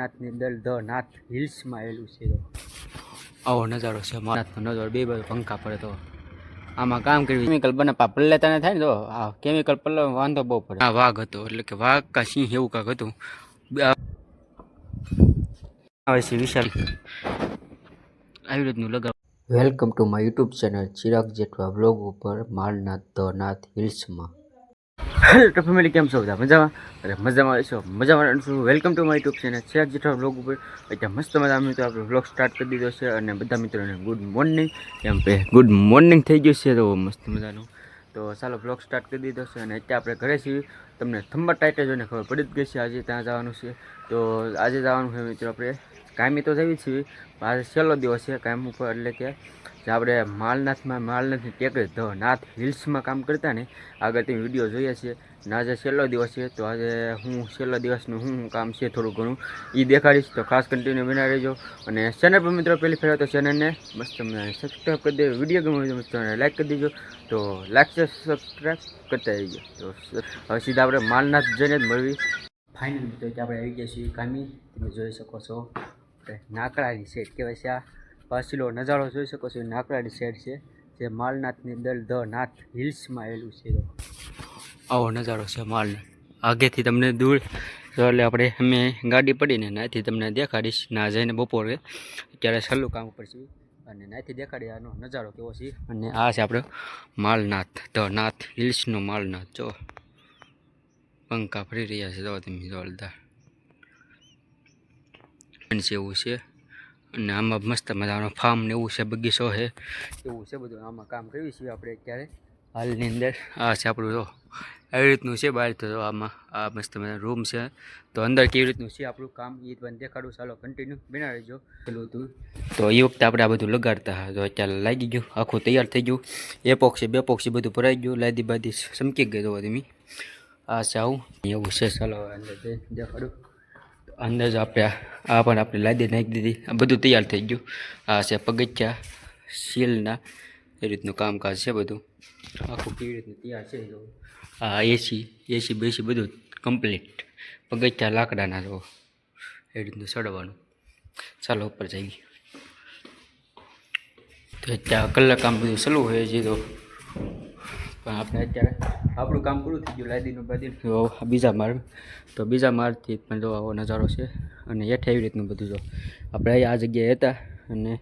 નાથની દલ the નાથ હિલ્સમાં આવેલું છે તો. આવો નજારો છે નાથનો નજારો બે બાજુ પંખા પડે તો. આમાં કામ કર્યું. કેમિકલ બને પલ્લે તને થાય ને તો આ કેમિકલ પલ્લે વાંધો બહુ પડે. આ વાઘ હતો એટલે કે વાઘ કા સિંહ એવું કાંક હતું. આવે છે વિશાલ. આવી રીતનું લગાવ welcome to my YouTube channel Chirag Jethwa vlog ઉપર માલનાથ ધ નાથ હિલ્સમાં. હેલો તો ફેમિલી કેમ છો બધા? મજામાં? અરે, મજામાં છો? મજામાં છું? Welcome to my YouTube channel છે જેઠવા બ્લોગ ઉપર. એટલે મસ્ત મજા મિત્રો, આપણે બ્લોગ સ્ટાર્ટ કરી દીધો છે અને બધા મિત્રોને ગુડ મોર્નિંગ કેમ કે ગુડ મોર્નિંગ થઈ ગયું છે તો મસ્ત મજાનું. તો ચાલો બ્લોગ સ્ટાર્ટ કરી દીધો છે અને અત્યારે આપણે ઘરે છીએ. તમને થંબર ટાઈટ જોઈને ખબર પડી જ ગઈ છે, આજે ત્યાં જવાનું છે. તો આજે જવાનું છે મિત્રો આપણે કાયમી તો જઈએ છીએ આજે છેલ્લો દિવસ છે કાયમ ઉપર, એટલે કે જે આપણે માલનાથમાં, માલનાથની ટેકરી ધ નાથ હિલ્સમાં કામ કરતા ને, આગળ તે વીડિયો જોઈએ છીએ ને આજે છેલ્લો દિવસ છે, તો આજે હું છેલ્લો દિવસનું શું કામ છે થોડું ઘણું એ દેખાડીશ. તો ખાસ કન્ટિન્યુ બના રહેજો. અને ચેનલ પર મિત્રો પહેલી ફેર તો ચેનલને મસ્ત સબસ્ક્રાઈબ કરી દેજો. વીડિયો ગમે તો મસ્ત લાઈક કરી દેજો. તો લાઈક સબસ્ક્રાઈબ કરતા રહીજો. તો હવે સીધા આપણે માલનાથ જઈને જ મળવી. ફાઇનલ મિત્રો આપણે આવી ગયા છીએ કામી તમે જોઈ શકો છો. આપણે નાકડાની સેટ કહેવાય છે આ. પાછલો નજારો જોઈ શકો છો નાકડાની સેટ છે, જે માલનાથની દલ ધ નાથ હિલ્સમાં આવેલું છે. આવો નજારો છે માલનાથ. આગેથી તમને દૂર એટલે આપણે, અમે ગાડી પડીને નાથી તમને દેખાડીશ. ના જઈને બપોરે અત્યારે છેલ્લું કામ ઉપર છે અને નાથી દેખાડી આનો નજારો કેવો છે. અને આ છે આપણો માલનાથ, ધ નાથ હિલ્સનો માલનાથ. જો, પંખા ફરી રહ્યા છે, જો તમે જોરદાર. એવું છે. અને આમાં મસ્ત મજાનો ફાર્મ ને એવું છે, બગીચો છે. એવું છે બધું. આમાં કામ કર્યું છે આપણે અત્યારે હાલની અંદર. આ છે આપણું જો, આવી રીતનું છે બહાર તો આમાં. આ મસ્ત મજાનો રૂમ છે. તો અંદર કેવી રીતનું છે આપણું કામ? એ પણ દેખાડું. ચાલો કન્ટિન્યુ બના રહેજો પેલું હતું. તો એ વખતે આપણે આ બધું લગાડતા. તો અત્યારે લાગી ગયું. આખું તૈયાર થઈ ગયું. એપોક્સી, બેપોક્સી બધું ભરાઈ ગયું. લાદી બાદી ચમકી ગઈ તો તમે આ છે આવું. એવું છે. ચાલો, અંદર દેખાડું. તો આપ્યા. આ- પણ આપણે લાદી નાખી દીધી. આ બધું તૈયાર થઈ ગયું. આ છે પગથિયા, સીલના, એ રીતનું કામકાજ છે બધું. આખું કેવી રીતનું તૈયાર છે આ એસી એસી બેસી બધું કમ્પ્લીટ પગથિયા લાકડાના જો એ રીતનું સડવાનું. ચાલો, ઉપર જઈએ. તો ત્યાં કલાક કામ બધું ચાલુ હોય છે તો પણ આપણે અત્યારે આપણું કામ પૂરું થઈ ગયું લાદીનું બાદીનું તો બીજા માર્ગ તો બીજા માર્ગથી પણ જો આવો નજારો છે. અને હેઠે એવી રીતનું બધું જો. આપણે અહીં આ જગ્યાએ હતા અને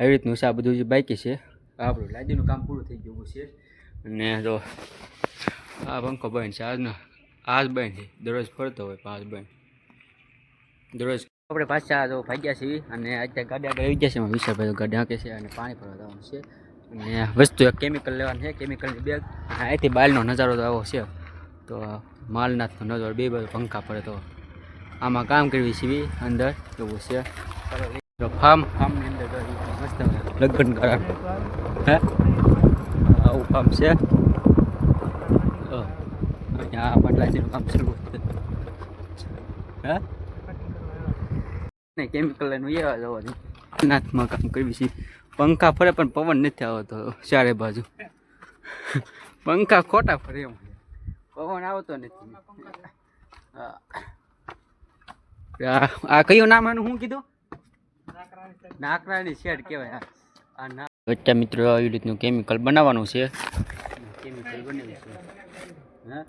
એવી રીતનું છે, આ બધું જે બાકી છે. આપણું લાદીનું કામ પૂરું થઈ ગયું છે. અને જો, આ પંખો બંધ છે. આજનો, આજ બંધ છે. દરરોજ ફરતો હોય પાંચ બંધ. દરરોજ આપણે પાછા જો ભાગ્યા છીએ અને અત્યારે ગાડી આગળ આવી ગયા છે. એમાં વિશાલભાઈ ગાડી હાંકે છે અને પાણી ભરવા જવાનું છે. અને વસ્તુ એક કેમિકલ લેવાની છે. કેમિકલની બેગ અહીંથી બાલનો નજારો તો આવો છે. તો માલનાથનો નજારો, બે બાજુ પંખા પડે તો. આમાં કામ કરવી છીએ અંદર એવું છે. ફાર્મ ફાર્મની અંદર મસ્ત લગ્ન કરા હે? આવું ફાર્મ છે. અહીંયા પાટલાજીનું કામ શરૂ હે? ને કેમિકલ લઈને એવા જવાનું. નાથમાં કામ કરવી છે. પંખા ફરે પણ પવન નથી આવતો ચારે બાજુ. પંખા ખોટા ફરે એમ. પવન આવતો નથી. આ આ કયું નામ આનું શું કીધું? નાકરાની શેડ કહેવાય. આ. બચ્ચા મિત્રો આવી રીતનું કેમિકલ બનાવવાનું છે. કેમિકલ બનાવ્યું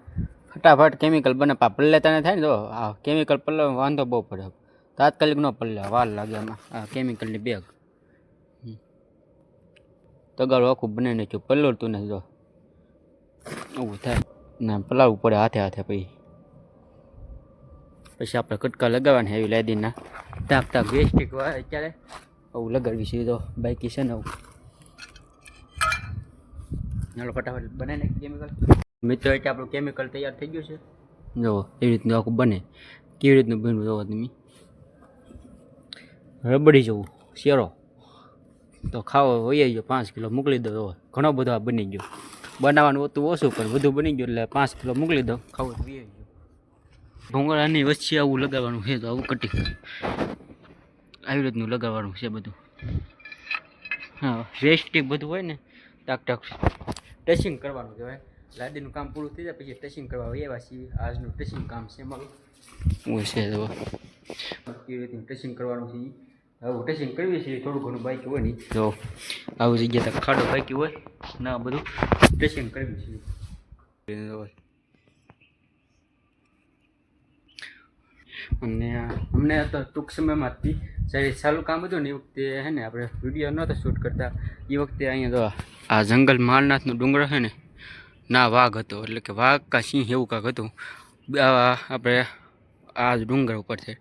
ફટાફટ કેમિકલ બને. પલ્લે તને થાય ને તો આ કેમિકલ પલ્લે વાંધો બહુ પડે. તાત્કાલિક ન પલ્લે વાર લાગે આમાં. આ કેમિકલની બેગ તગારું આખું બનાવી નાખ્યું. પલ્લવતું નથી જો. આવું થાય. ને પલાવવું પડે હાથે હાથે પછી. પછી આપણે કટકા લગાવવાના એવી લાદીના. તાપ તાપ વેસ્ટિક હોય અત્યારે. આવું લગાડવી છે તો બાઈકી છે ને આવું. ચાલો ફટાફટ બને કેમિકલ મિત્રો એટલે આપણું કેમિકલ તૈયાર થઈ ગયું છે. જો એવી રીતનું આખું બને. કેવી રીતનું બન્યું જોવો તમે. રબડી જેવું શેરો. તો ખાવો વહી ગયો પાંચ કિલો મોકલી દો તો ઘણો બધો આ બની ગયો. બનાવવાનું હતું ઓછું પણ બધું બની ગયું એટલે પાંચ કિલો મોકલી દો. ખાવો વહી ગયો. ભોંગળાની વચ્ચે આવું લગાવવાનું છે તો આવું કટિંગ. આવી રીતનું લગાવવાનું છે બધું. હા વેસ્ટિક બધું હોય ને ટાક ટાક. ટચિંગ કરવાનું કહેવાય. લાદીનું કામ પૂરું થઈ જાય પછી ટચિંગ કરવા એવા છીએ. આજનું ટચિંગ કામ છે મારું છે તો કેવી રીતનું ટેસ્ટિંગ કરવાનું છે. આવું ટેસ્ટિંગ કરવી છે થોડું ઘણું બાકી હોય ને તો આવું જગ્યા તક ખાડો બાકી હોય ના બધું. ટેસ્ટિંગ કરવી છે. અને અમને તો ટૂંક સમયમાંથી જ્યારે ચાલુ કામ હતું ને એ વખતે હે ને આપણે વીડિયો નહોતા શૂટ કરતા એ વખતે અહીંયા તો આ જંગલ માલનાથનો ડુંગર છે ને ના વાઘ હતો એટલે કે વાઘ કા સિંહ એવું કાંક હતું. આપણે આ જ ડુંગર ઉપર છે.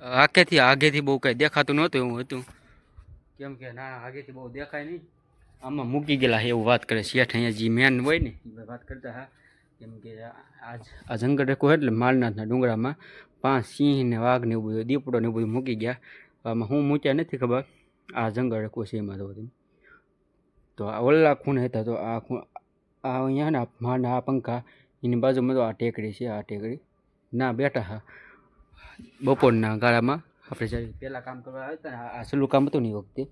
આખેથી આગેથી બહુ કાંઈ દેખાતું નહોતું એવું હતું. કેમ કે, ના આગેથી બહુ દેખાય નહીં. આમાં મૂકી ગયેલા એવું વાત કરે શેઠ, અહીંયા જે મેન હોય ને, એ વાત કરતા હા. કેમ કે આજ, આ જંગલ રેખો એટલે માલનાથના ડુંગરામાં પાંચ સિંહ ને વાઘ ને એવું બધું, દીપડો ને એવું બધું મૂકી ગયા. આમાં હું મૂક્યા નથી ખબર. આ જંગલ રેખો છે એમાં તો બધું. તો આ ઓલા ખૂણે હતા તો આ ખૂણ આ અહીંયા ને માના આ પંખા, એની બાજુમાં તો આ ટેકરી છે, આ ટેકડી. ના, બેઠા હા. બપોરના ગાળામાં આપણે જ્યારે પહેલાં કામ કરવા આવ્યા હતા ને, આ- આ કામ હતું ને એ વખતે,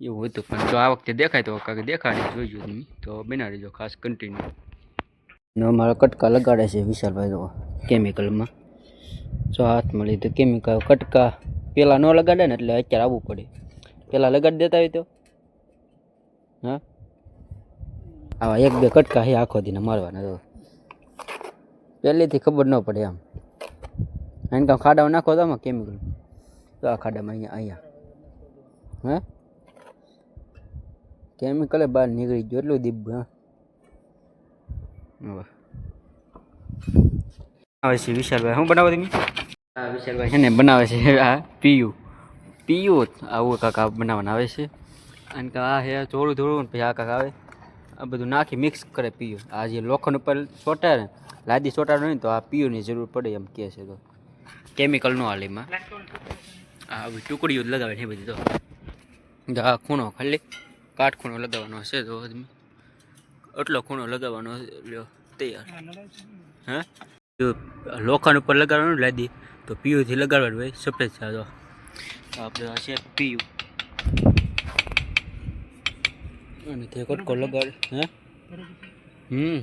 એવું હતું. પણ જો આ વખતે દેખાય તો કાંઈક દેખાડે જોઈજો તમે તો બના રહેજો ખાસ કન્ટિન્યુ ને અમારા કટકા લગાડે છે વિશાલભાઈ તો કેમિકલમાં જો હાથમાં લીધું કેમિકલ કટકા પહેલાં ન લગાડે ને એટલે અત્યારે આવવું પડે. પહેલાં લગાડી દેતા હોય તો. હા? આવા એક બે કટકા હે આખો દીને મારવાના તો. પહેલેથી ખબર ન પડે આમ. એને કામ ખાડામાં નાખો તો આમાં કેમિકલ તો આ ખાડામાં અહીંયા અહીંયા. હે? કેમિકલ બહાર નીકળી ગયો, એટલું દીપ હા. આવે છે વિશાલભાઈ, શું બનાવો તમે? વિશાલભાઈ છે ને બનાવે છે, આ પીયું. પીયું આવું કાકા બનાવવાના આવે છે. અને કે આ હે થોડું થોડું, પછી આ કાકા આવે. આ બધું નાખી મિક્સ કરે પીયું. આ જે લોખંડ ઉપર ચોટાડે લાદી ચોટાડો નહીં તો આ પીયુંની જરૂર પડે એમ કહે છે તો. કેમિકલ હાલીમાં હાલે એમાં. આ બધી ટુકડીઓ જ લગાવે છે બધી તો. આ ખૂણો ખાલી કાટ ખૂણો લગાવવાનો હશે તો આટલો ખૂણો લગાવવાનો લ્યો તૈયાર. હે જો લોખંડ ઉપર લગાડવાનું લાદી તો પીયુથી લગાડવાનું ભાઈ સફેદ તો આપણે હશે પીયુ. અને તે કટકો લગાડ હે? હમ.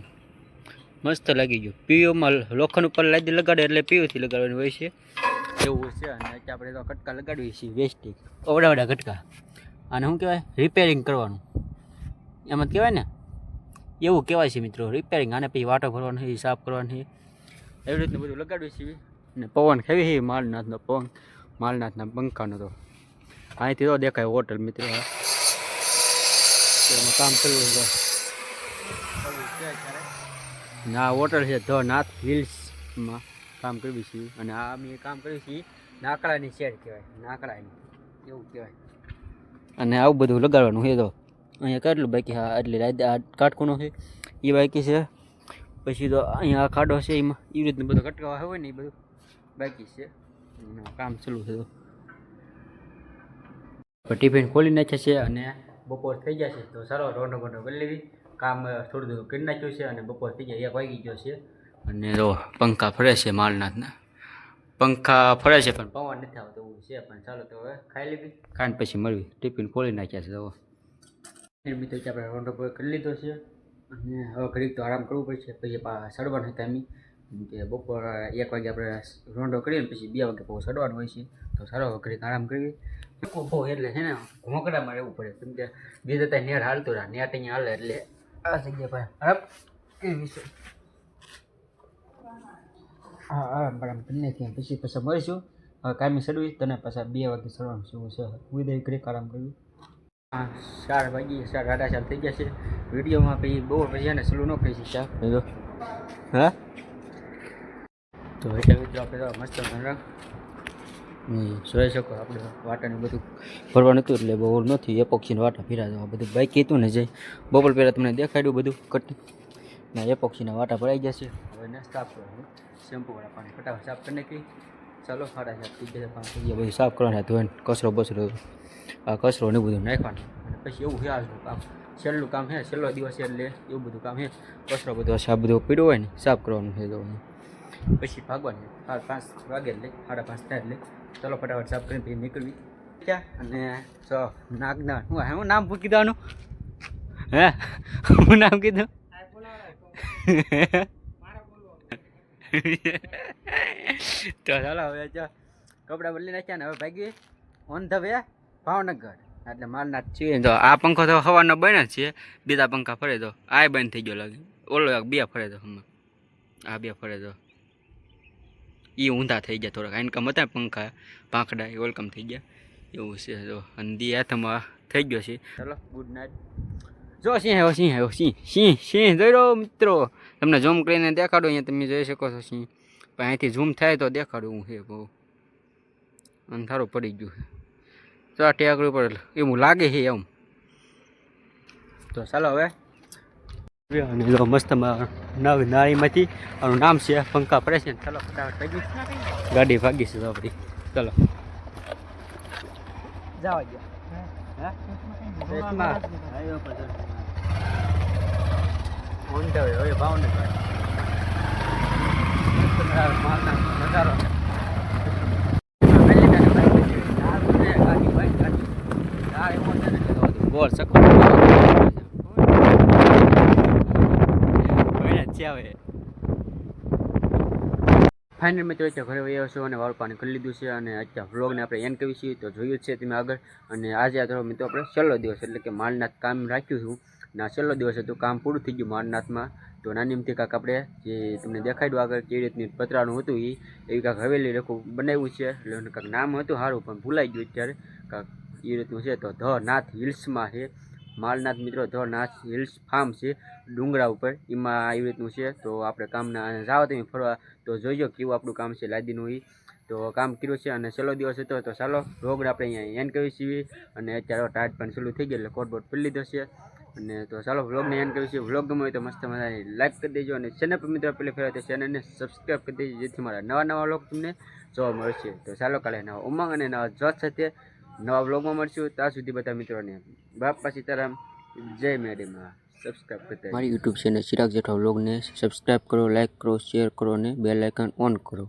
મસ્ત લાગી ગયું. પીઓમાં લોખંડ ઉપર લાદી લગાડે એટલે પીઓથી લગાડવાનું હોય છે. એવું છે, અને આપણે તો કટકા લગાડીએ છીએ, વેસ્ટિક. ઓવડા ઓવડા કટકા. અને શું કહેવાય? રિપેરિંગ કરવાનું. એમ જ કહેવાય ને? એવું કહેવાય છે મિત્રો રિપેરિંગ આને પછી વાટો ભરવાનો છે, સાફ કરવાનો છે. એવી રીતનું બધું લગાડ્યું છે ને પવન ખાવી છે, માલનાથનો પવન. માલનાથના પંખાનો તો. અહીંથી તો દેખાય હોટલ મિત્રો. એમાં કામ કરવું ના હોટલ છે ધ નાથ હિલ્સમાં કામ કરવી છીએ અને આ અમે કામ કરીએ છીએ નાકડાની શેડ કહેવાય નાકડાની એવું કહેવાય. અને આવું બધું લગાડવાનું છે તો. અહીંયા કેટલું બાકી, હા, એટલે આ કાટખૂણો છે, એ બાકી છે. પછી તો અહીંયા આ ખાડો છે, એમાં એવી રીતનું બધું કટકાવા હોય ને એ બધું બાકી છે. કામ ચાલુ છે તો. ટિફિન ખોલી નાખ્યા છે અને બપોર થઈ ગયા છે, તો સારો રોંઢો બોંઢો કરી લેવી. કામ થોડું થોડું કરી નાખ્યું છે અને બપોર થઈ ગયા એક વાગી ગયો છે. અને જો પંખા ફરે છે માલનાથના. પંખા ફરે છે પણ પવન નથી આવતો એવું છે પણ ચાલો તો હવે ખાઈ લેવી ખાઈને પછી મળવી. ટિફિન ખોલી નાખ્યા છે તો મિત્રો આપણે રોંડો કરી લીધો છે. અને હવે ઘડીક તો આરામ કરવું પડશે. પછી સડવાનું હતા એમ કે બપોર એક વાગે આપણે રોંડો કરીએ ને પછી બે વાગે બહુ સડવાનું હોય છે. તો સારો ઘડીક આરામ કરવી બહુ એટલે છે ને ઘોંકડામાં રહેવું પડે. કેમ કે બીજા ત્યાં નેટ હાલતું રહે. નેટ અહીંયા હાલે એટલે આ જગ્યા પર. હરપ એવી છે હા આરામ મેડમ કરી નાખીએ પછી પછી મળીશું. હવે કાયમી સડવી તને પાછા બે વાગે સડવાનું શું છે. ઉદય ઘડીક આરામ કરવી હા ચાર વાગી ચાર સાડા ચાર થઈ ગયા છે. વિડીયોમાં પછી બહુ પછી એને સલું ન કરી શક્યા. જો હા? તો એટલે મિત્રો આપણે મસ્ત જોઈ શકો આપણે વાટાનું બધું ભરવાનું હતું એટલે બહુ નથી. એ પક્ષીને વાટા ફેરા બધું બાઈક હતું ને જે બપોર પહેલાં તમને દેખાડ્યું બધું કટ. ના એ પક્ષીના વાટા ભરાઈ જશે હવે ને સાફ કરવાનું શેમ્પૂવાળા પાણી ફટાફટ સાફ કરી નાખી ચાલો સાડા સાત થઈ ગયા પાંચ થઈ ગયા બધું સાફ કરવાના ધોઈને કચરો બચરો. આ કચરો ને બધું નાખવાનું. અને પછી એવું છે, આજનું કામ. છેલ્લું કામ હે છેલ્લો દિવસ એટલે એવું બધું કામ હે કચરો બધો સાફ બધો પીડ્યો હોય ને, સાફ કરવાનું છે પછી ભાગવાનું સાડા પાંચ વાગે એટલે, સાડા પાંચ થાય એટલે ચલો ફટાફટ સાફ કરીને પછી નીકળવી. ક્યાં અને ચો નાગના, હું હું નામ પૂછી દેવાનું? હે? હું નામ કીધું? તો ચાલો હવે જો કપડાં બદલી નાખ્યા ને હવે ભાગી ઓન ધ વે ભાવનગર. એટલે માલના છીએ. તો આ પંખો તો હવાનો બને છે. બીજા પંખા ફરે તો. આ બંધ થઈ ગયો લાગે. ઓલો બે ફરે તો હમણાં. આ બે ફરે તો. એ ઊંધા થઈ ગયા થોડાક. ઇન્કમ હતા પંખા, પાંખડા એ વેલકમ થઈ ગયા. એવું છે તો દી હાથમાં થઈ ગયો છે. ચલો ગુડ નાઇટ જો સિંહ આવ્યો સિંહ આવ્યો, સિંહ સિંહ સિંહ, જોઈ રહ્યો મિત્રો? તમને ઝૂમ કરીને દેખાડો, અહીંયા તમે જોઈ શકો છો સિંહ. પણ અહીંથી ઝૂમ થાય તો દેખાડું હું હે બહુ. અંધારું પડી ગયું છે. તો આ ટેકડી ઉપર એવું લાગે છે એમ. તો ચાલો હવે. અને જો મસ્ત નવ નાળીમાંથી આનું નામ છે પંખા પડે છે ચલો ફટાફટ ભાગી ગાડી ભાગી છે તો આપણી ચાલો. જવા ગોળ હા? સકો ફાઇનલ મિત્રો અત્યારે ઘરે વહી છો અને વાળ પાણી કરી લીધું છે અને અત્યારે વ્લોગને આપણે એન કહીએ છીએ. તો જોયું છે તમે આગળ. અને આજે આ ધરો મિત્રો આપણે છેલ્લો દિવસ એટલે કે માલનાથ કામ રાખ્યું છું ના છેલ્લો દિવસ હતું, કામ પૂરું થઈ ગયું માલનાથમાં. તો નાની અમથી કાંક આપણે જે તમને દેખાડ્યું આગળ કેવી રીતની પતરાનું હતું એ એવી કાંક હવેલી રેખું બનાવ્યું છે. એટલે કાંક નામ હતું સારું, પણ ભૂલાઈ ગયું અત્યારે. કાંક એ રીતનું છે તો ધ નાથ હિલ્સમાં છે. માલનાથ મિત્રો ધ નાથ હિલ્સ ફાર્મ છે, ડુંગરા ઉપર, એમાં આવી રીતનું છે. તો આપણે કામના જાઓ તમે ફરવા, તો જોઈજો કેવું આપણું કામ છે, લાદીનું એ તો કામ કર્યું છે અને છેલ્લો દિવસ હતો, તો ચાલો રોગ આપણે અહીંયા એન્ડ કરી છીએ. અને અત્યારે ટાઈટ પણ ચાલુ થઈ ગયું, એટલે કોટબોટ બોટ પી લીધો છે. અને તો ચાલો વ્લોગને એન્ડ કરીએ છીએ. વ્લોગ ગમે તો મસ્ત મજાની લાઈક કરી દેજો. અને ચેનલ પર મિત્રો, પહેલી ફેર તો ચેનલને સબસ્ક્રાઈબ કરી દેજો, જેથી મારા નવા નવા વ્લોગ તમને જોવા મળશે. તો ચાલો, કાલે નવા ઉમંગ અને નવા જોત સાથે નવા બ્લોગમાં મળશું. ત્યાં સુધી બધા મિત્રોને બાપા સીતારામ. જય મેડીમાં સબસ્ક્રાઈબ કરતા મારી યુટ્યુબ ચેનલ ચિરાગ જેઠવા બ્લોગને સબસ્ક્રાઈબ કરો લાઈક કરો શેર કરો અને બેલ આઇકન ઓન કરો.